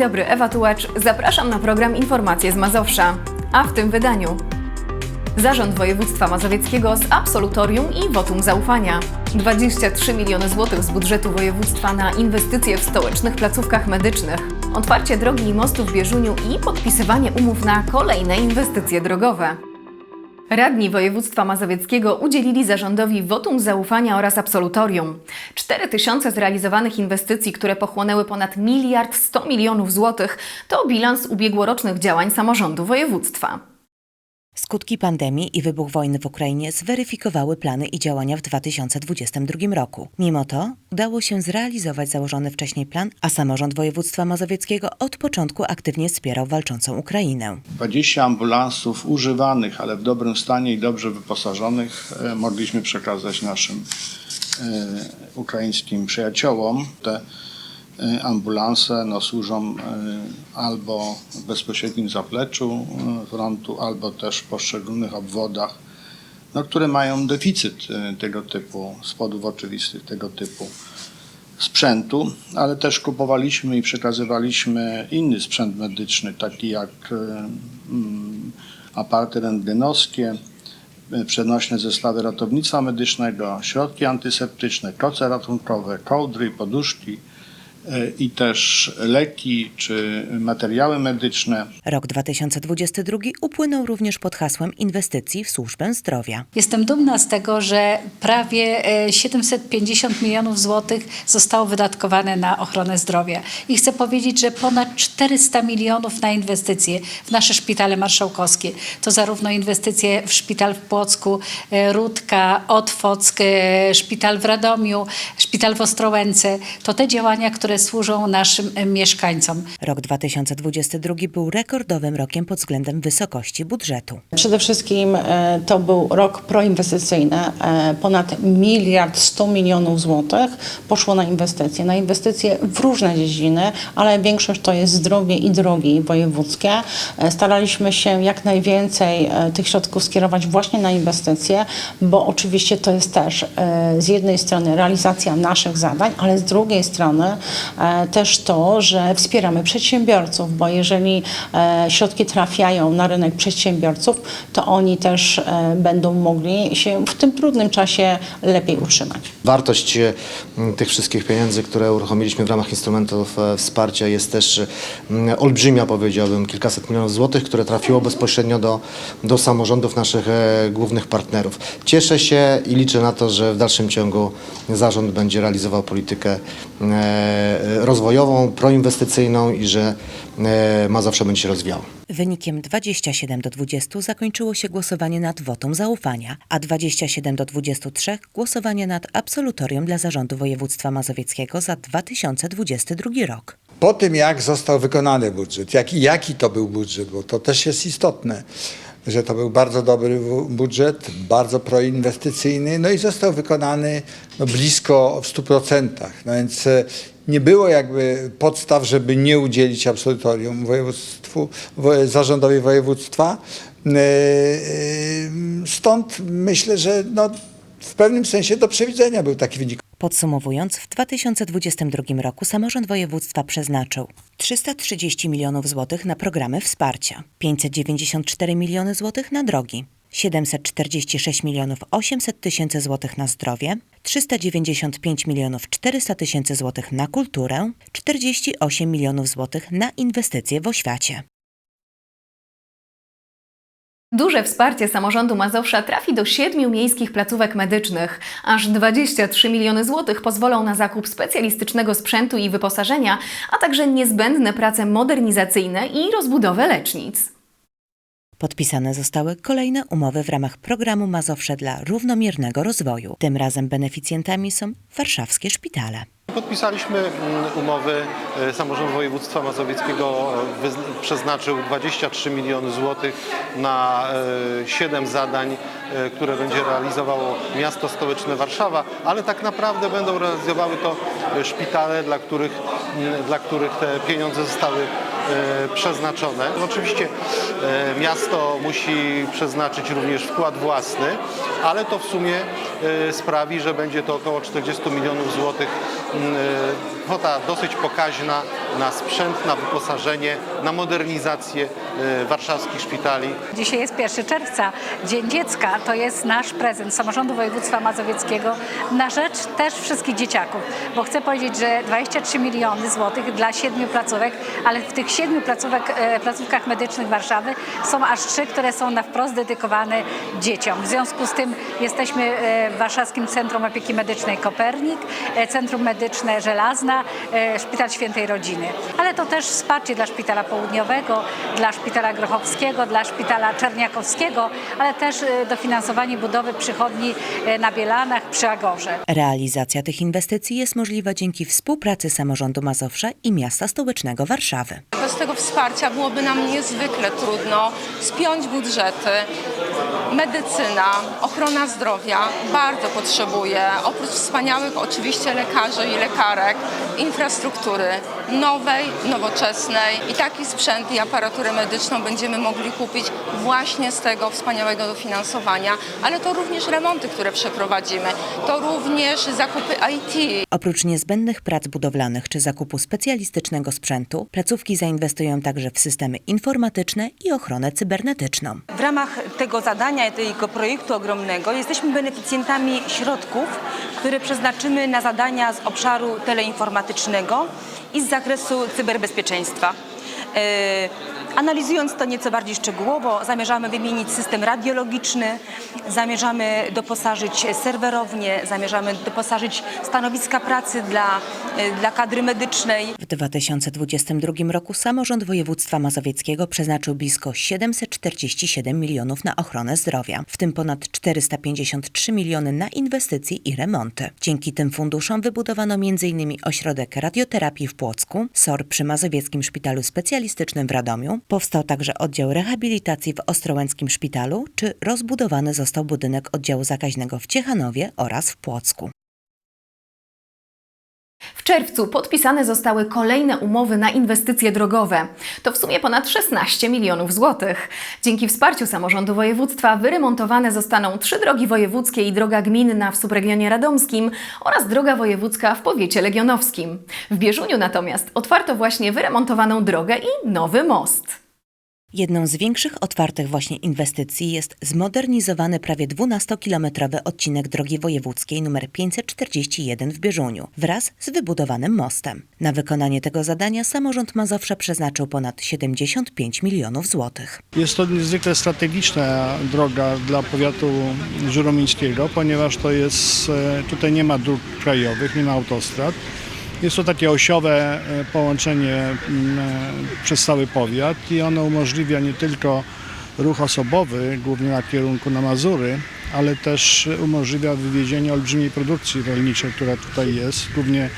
Dobry, Ewa Tułacz. Zapraszam na program Informacje z Mazowsza. A w tym wydaniu Zarząd Województwa Mazowieckiego z absolutorium i wotum zaufania. 23 miliony złotych z budżetu województwa na inwestycje w stołecznych placówkach medycznych. Otwarcie drogi i mostu w Bieżuniu i podpisywanie umów na kolejne inwestycje drogowe. Radni województwa mazowieckiego udzielili zarządowi wotum zaufania oraz absolutorium. 4 tysiące zrealizowanych inwestycji, które pochłonęły ponad miliard 100 milionów złotych, to bilans ubiegłorocznych działań samorządu województwa. Skutki pandemii i wybuch wojny w Ukrainie zweryfikowały plany i działania w 2022 roku. Mimo to udało się zrealizować założony wcześniej plan, a samorząd województwa mazowieckiego od początku aktywnie wspierał walczącą Ukrainę. 20 ambulansów używanych, ale w dobrym stanie i dobrze wyposażonych e, mogliśmy przekazać naszym e, ukraińskim przyjaciołom. Te ambulanse no, służą e, albo w bezpośrednim zapleczu e, frontu, albo też w poszczególnych obwodach, no, które mają deficyt e, tego typu, z powodów oczywistych tego typu sprzętu, ale też kupowaliśmy i przekazywaliśmy inny sprzęt medyczny, taki jak e, mm, aparaty rentgenowskie, e, przenośne zestawy ratownictwa medycznego, środki antyseptyczne, koce ratunkowe, kołdry, poduszki e, i też leki czy materiały medyczne. Rok 2022 upłynął również pod hasłem inwestycji w służbę zdrowia. Jestem dumna z tego, że prawie e, 750 milionów złotych zostało wydatkowane na ochronę zdrowia. I chcę powiedzieć, że ponad 400 milionów na inwestycje w nasze szpitale marszałkowskie. To zarówno inwestycje w szpital w Płocku, e, Rudka, Otwock, e, szpital w Radomiu, szpital w Ostrołęce. To te działania, które służą naszym e, mieszkańcom. Rok 2022 był rekordowym rokiem pod względem wysokości budżetu. Przede wszystkim e, to był rok proinwestycyjny. E, Ponad miliard 100 milionów złotych poszło na inwestycje. Na inwestycje w różne dziedziny, ale większość to jest zdrowie i drogi wojewódzkie. Staraliśmy się jak najwięcej tych środków skierować właśnie na inwestycje, bo oczywiście to jest też z jednej strony realizacja naszych zadań, ale z drugiej strony też to, że wspieramy przedsiębiorców, bo jeżeli e, środki trafiają na rynek przedsiębiorców, to oni też e, będą mogli się w tym trudnym czasie lepiej utrzymać. Wartość e, tych wszystkich pieniędzy, które uruchomiliśmy w ramach instrumentów e, wsparcia jest też olbrzymia, powiedziałbym, kilkaset milionów złotych, które trafiło bezpośrednio do, do samorządów naszych e, głównych partnerów. Cieszę się i liczę na to, że w dalszym ciągu zarząd będzie realizował politykę e, rozwojową, proinwestycyjną i że e, Mazowsze będzie się rozwijało. Wynikiem 27 do 20 zakończyło się głosowanie nad wotum zaufania, a 27 do 23 głosowanie nad absolutorium dla Zarządu Województwa Mazowieckiego za 2022 rok. po tym, jak został wykonany budżet, jaki, jaki to był budżet, bo to też jest istotne, że to był bardzo dobry budżet, bardzo proinwestycyjny, no i został wykonany no, blisko w 100%. No więc e, nie było jakby podstaw, żeby nie udzielić absolutorium województwu, wo- zarządowi województwa. E, e, Stąd myślę, że no, w pewnym sensie do przewidzenia był taki wynik. Podsumowując, w 2022 roku samorząd województwa przeznaczył 330 milionów złotych na programy wsparcia, 594 miliony złotych na drogi, 746 milionów 800 tysięcy złotych na zdrowie, 395 milionów 400 tysięcy złotych na kulturę, 48 milionów złotych na inwestycje w oświacie. Duże wsparcie samorządu Mazowsza trafi do siedmiu miejskich placówek medycznych. Aż 23 miliony złotych pozwolą na zakup specjalistycznego sprzętu i wyposażenia, a także niezbędne prace modernizacyjne i rozbudowę lecznic. Podpisane zostały kolejne umowy w ramach programu Mazowsze dla równomiernego rozwoju. Tym razem beneficjentami są warszawskie szpitale. Podpisaliśmy mm, umowy. E, Samorząd Województwa Mazowieckiego e, przeznaczył 23 miliony złotych na 7 zadań, e, które będzie realizowało miasto stołeczne Warszawa, ale tak naprawdę będą realizowały to szpitale, dla których, mm, dla których te pieniądze zostały przeznaczone. Oczywiście e, miasto musi przeznaczyć również wkład własny, ale to w sumie e, sprawi, że będzie to około 40 milionów złotych. e, Kwota dosyć pokaźna na sprzęt, na wyposażenie, na modernizację e, warszawskich szpitali. Dzisiaj jest 1 czerwca, Dzień Dziecka. To jest nasz prezent samorządu województwa mazowieckiego na rzecz też wszystkich dzieciaków. Bo chcę powiedzieć, że 23 miliony złotych dla siedmiu placówek, ale w tych siedmiu placówek, e, placówkach medycznych Warszawy są aż trzy, które są na wprost dedykowane dzieciom. W związku z tym jesteśmy e, w Warszawskim Centrum Opieki Medycznej Kopernik, e, Centrum Medyczne Żelazna, Szpital Świętej Rodziny. Ale to też wsparcie dla Szpitala Południowego, dla Szpitala Grochowskiego, dla Szpitala Czerniakowskiego, ale też dofinansowanie budowy przychodni na Bielanach przy Agorze. Realizacja tych inwestycji jest możliwa dzięki współpracy samorządu Mazowsza i miasta stołecznego Warszawy. Bez tego wsparcia byłoby nam niezwykle trudno spiąć budżety. Medycyna, ochrona zdrowia bardzo potrzebuje, oprócz wspaniałych oczywiście lekarzy i lekarek, infrastruktury nowej, nowoczesnej. I taki sprzęt i aparaturę medyczną będziemy mogli kupić właśnie z tego wspaniałego dofinansowania, ale to również remonty, które przeprowadzimy, to również zakupy IT, Oprócz niezbędnych prac budowlanych czy zakupu specjalistycznego sprzętu, placówki zainwestują także w systemy informatyczne i ochronę cybernetyczną. W ramach tego zadania, tego projektu ogromnego jesteśmy beneficjentami środków, które przeznaczymy na zadania z obszaru teleinformatycznego i z zakresu cyberbezpieczeństwa. Analizując to nieco bardziej szczegółowo, zamierzamy wymienić system radiologiczny, zamierzamy doposażyć serwerownie, zamierzamy doposażyć stanowiska pracy dla, e, dla kadry medycznej. W 2022 roku samorząd województwa mazowieckiego przeznaczył blisko 747 milionów na ochronę zdrowia, w tym ponad 453 miliony na inwestycje i remonty. Dzięki tym funduszom wybudowano m.in. ośrodek radioterapii w Płocku, SOR przy Mazowieckim Szpitalu Specjalistycznym w Radomiu, powstał także oddział rehabilitacji w Ostrołęckim Szpitalu, czy rozbudowany został budynek oddziału zakaźnego w Ciechanowie oraz w Płocku. Czerwcu podpisane zostały kolejne umowy na inwestycje drogowe. To w sumie ponad 16 milionów złotych. Dzięki wsparciu samorządu województwa wyremontowane zostaną trzy drogi wojewódzkie i droga gminna w subregionie radomskim oraz droga wojewódzka w powiecie legionowskim. W Bieżuniu natomiast otwarto właśnie wyremontowaną drogę i nowy most. Jedną z większych otwartych właśnie inwestycji jest zmodernizowany prawie 12-kilometrowy odcinek drogi wojewódzkiej nr 541 w Bieżuniu wraz z wybudowanym mostem. Na wykonanie tego zadania samorząd Mazowsza przeznaczył ponad 75 milionów złotych. Jest to niezwykle strategiczna droga dla powiatu żuromińskiego, ponieważ to jest, e, tutaj nie ma dróg krajowych, nie ma autostrad. Jest to takie osiowe e, połączenie e, przez cały powiat i ono umożliwia nie tylko ruch osobowy, głównie na kierunku na Mazury, ale też umożliwia wywiezienie olbrzymiej produkcji rolniczej, która tutaj jest, głównie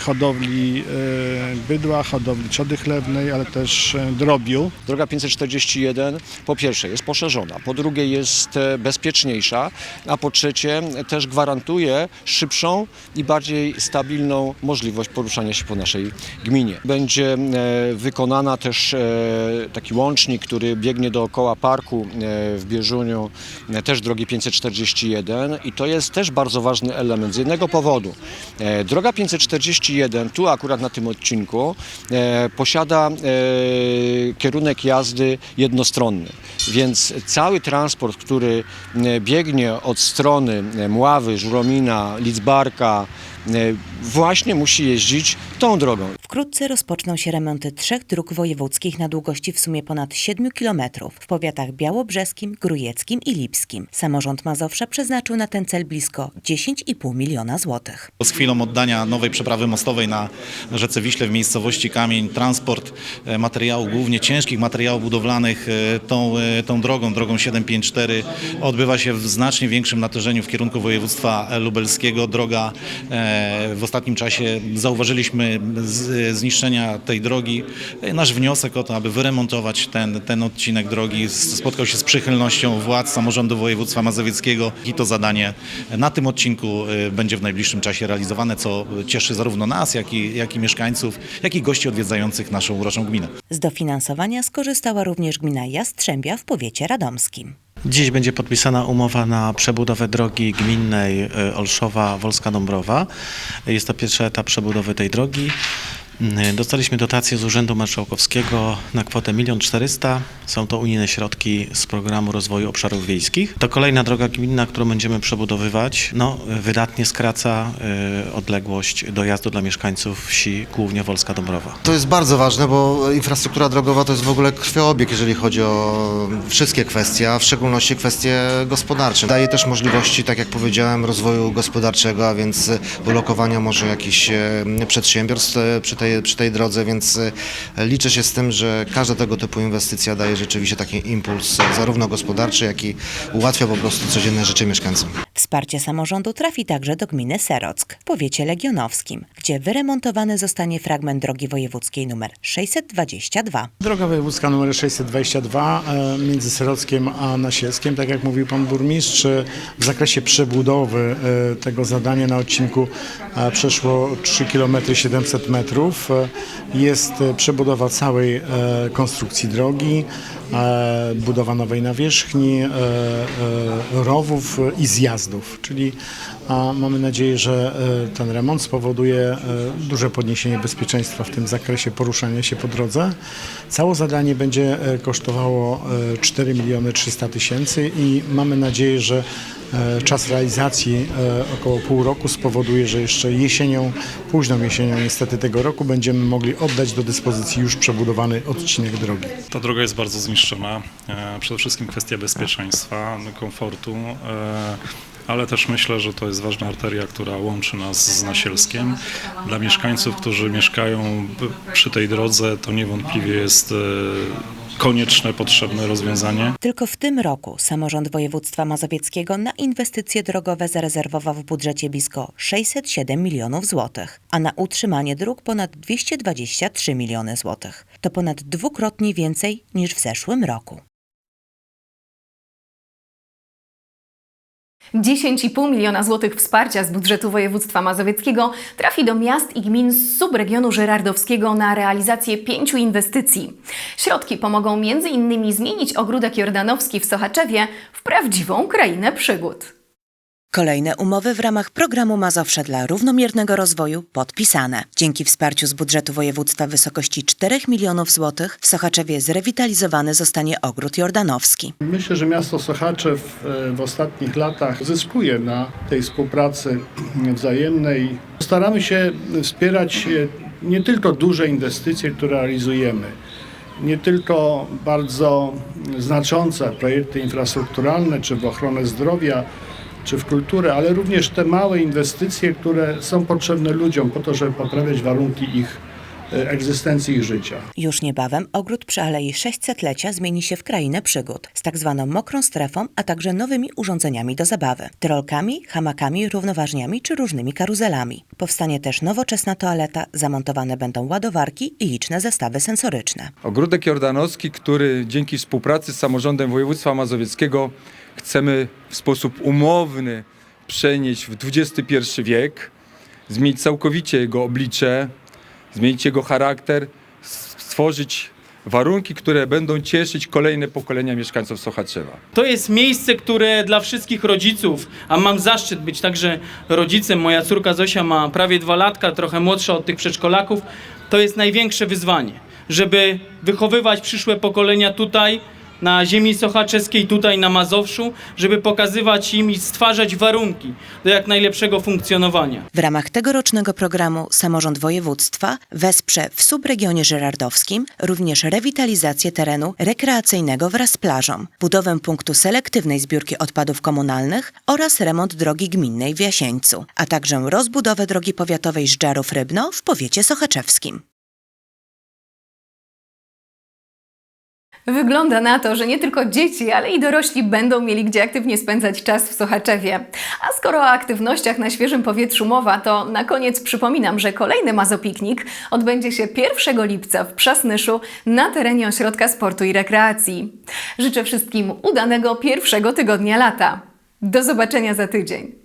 hodowli e, bydła, hodowli trzody chlewnej, ale też e, drobiu. Droga 541 po pierwsze jest poszerzona, po drugie jest e, bezpieczniejsza, a po trzecie też gwarantuje szybszą i bardziej stabilną możliwość poruszania się po naszej gminie. Będzie e, wykonana też e, taki łącznik, który biegnie dookoła parku e, w Bieżuniu, e, też drogi 541 i to jest też bardzo ważny element z jednego powodu. E, Droga 541 tu akurat na tym odcinku e, posiada e, kierunek jazdy jednostronny, więc cały transport, który e, biegnie od strony e, Mławy, Żuromina, Lidzbarka, e, właśnie musi jeździć tą drogą. Wkrótce rozpoczną się remonty trzech dróg wojewódzkich na długości w sumie ponad 7 kilometrów w powiatach białobrzeskim, grujeckim i lipskim. Samorząd Mazowsza przeznaczył na ten cel blisko 10,5 miliona złotych. Z chwilą oddania nowej przeprawy mostowej na rzece Wiśle w miejscowości Kamień, transport e, materiałów, ciężkich materiałów budowlanych e, tą, e, tą drogą, drogą 754 odbywa się w znacznie większym natężeniu w kierunku województwa lubelskiego. Droga e, w ostatnim czasie zauważyliśmy zniszczenia tej drogi. Nasz wniosek o to, aby wyremontować ten, ten odcinek drogi spotkał się z przychylnością władz samorządu województwa mazowieckiego i to zadanie na tym odcinku będzie w najbliższym czasie realizowane, co cieszy zarówno nas, jak i, jak i mieszkańców, jak i gości odwiedzających naszą uroczą gminę. Z skorzystała również gmina Jastrzębia w powiecie radomskim. Dziś będzie podpisana umowa na przebudowę drogi gminnej y, Olszowa-Wolska-Dąbrowa. Jest to pierwszy etap przebudowy tej drogi. Y, Dostaliśmy dotację z Urzędu Marszałkowskiego na kwotę 1 400 000. Są to unijne środki z programu rozwoju obszarów wiejskich. To kolejna droga gminna, którą będziemy przebudowywać. No, wydatnie skraca y, odległość dojazdu dla mieszkańców wsi, głównie Wolska-Dąbrowa. To jest bardzo ważne, bo infrastruktura drogowa to jest w ogóle krwiobieg, jeżeli chodzi o wszystkie kwestie, a w szczególności kwestie gospodarcze. Daje też możliwości, tak jak powiedziałem, rozwoju gospodarczego, a więc ulokowania może jakichś e, przedsiębiorstw e, przy tej, przy tej drodze, więc e, liczę się z tym, że każda tego typu inwestycja daje rzeczywiście taki impuls zarówno gospodarczy, jak i ułatwia po prostu codzienne życie mieszkańcom. Wsparcie samorządu trafi także do gminy Serock w powiecie legionowskim, gdzie wyremontowany zostanie fragment drogi wojewódzkiej nr 622. Droga wojewódzka nr 622 e, między Serockiem a Nasielskiem, tak jak mówił pan burmistrz, e, w zakresie przebudowy e, tego zadania na odcinku przeszło 3 km 700 metrów. Jest przebudowa całej konstrukcji drogi, budowa nowej nawierzchni, rowów i zjazdów, czyli a mamy nadzieję, że e, ten remont spowoduje e, duże podniesienie bezpieczeństwa w tym zakresie poruszania się po drodze. Całe zadanie będzie e, kosztowało e, 4 miliony 300 tysięcy i mamy nadzieję, że czas realizacji około pół roku spowoduje, że jeszcze jesienią, późną jesienią niestety tego roku będziemy mogli oddać do dyspozycji już przebudowany odcinek drogi. Ta droga jest bardzo zniszczona. Przede wszystkim kwestia bezpieczeństwa, komfortu, ale też myślę, że to jest ważna arteria, która łączy nas z Nasielskiem. Dla mieszkańców, którzy mieszkają przy tej drodze, to niewątpliwie jest e, konieczne, potrzebne rozwiązanie. Tylko w tym roku samorząd województwa mazowieckiego na inwestycje drogowe zarezerwował w budżecie blisko 607 milionów złotych, a na utrzymanie dróg ponad 223 miliony złotych. To ponad dwukrotnie więcej niż w zeszłym roku. 10,5 miliona złotych wsparcia z budżetu województwa mazowieckiego trafi do miast i gmin z subregionu żerardowskiego na realizację pięciu inwestycji. Środki pomogą m.in. zmienić ogródek jordanowski w Sochaczewie w prawdziwą krainę przygód. Kolejne umowy w ramach programu Mazowsze dla równomiernego rozwoju podpisane. Dzięki wsparciu z budżetu województwa w wysokości 4 milionów złotych w Sochaczewie zrewitalizowany zostanie ogród jordanowski. Myślę, że miasto Sochaczew e, w ostatnich latach zyskuje na tej współpracy wzajemnej. Staramy się wspierać e, nie tylko duże inwestycje, które realizujemy, nie tylko bardzo znaczące projekty infrastrukturalne, czy w ochronę zdrowia, czy w kulturę, ale również te małe inwestycje, które są potrzebne ludziom po to, żeby poprawiać warunki ich e, egzystencji i życia. Już niebawem ogród przy Alei 600-lecia zmieni się w krainę przygód z tak zwaną mokrą strefą, a także nowymi urządzeniami do zabawy. Trolkami, hamakami, równoważniami czy różnymi karuzelami. Powstanie też nowoczesna toaleta, zamontowane będą ładowarki i liczne zestawy sensoryczne. Ogródek Jordanowski, który dzięki współpracy z samorządem województwa mazowieckiego chcemy w sposób umowny przenieść w XXI wiek, zmienić całkowicie jego oblicze, zmienić jego charakter, stworzyć warunki, które będą cieszyć kolejne pokolenia mieszkańców Sochaczewa. To jest miejsce, które dla wszystkich rodziców, a mam zaszczyt być także rodzicem, moja córka Zosia ma prawie dwa latka, trochę młodsza od tych przedszkolaków, to jest największe wyzwanie, żeby wychowywać przyszłe pokolenia tutaj, na ziemi sochaczeskiej, tutaj na Mazowszu, żeby pokazywać im i stwarzać warunki do jak najlepszego funkcjonowania. W ramach tegorocznego programu samorząd województwa wesprze w subregionie żerardowskim również rewitalizację terenu rekreacyjnego wraz z plażą, budowę punktu selektywnej zbiórki odpadów komunalnych oraz remont drogi gminnej w Jasieńcu, a także rozbudowę drogi powiatowej Żdżarów-Rybno w powiecie sochaczewskim. Wygląda na to, że nie tylko dzieci, ale i dorośli będą mieli gdzie aktywnie spędzać czas w Sochaczewie. A skoro o aktywnościach na świeżym powietrzu mowa, to na koniec przypominam, że kolejny Mazopiknik odbędzie się 1 lipca w Przasnyszu na terenie Ośrodka Sportu i Rekreacji. Życzę wszystkim udanego pierwszego tygodnia lata. Do zobaczenia za tydzień.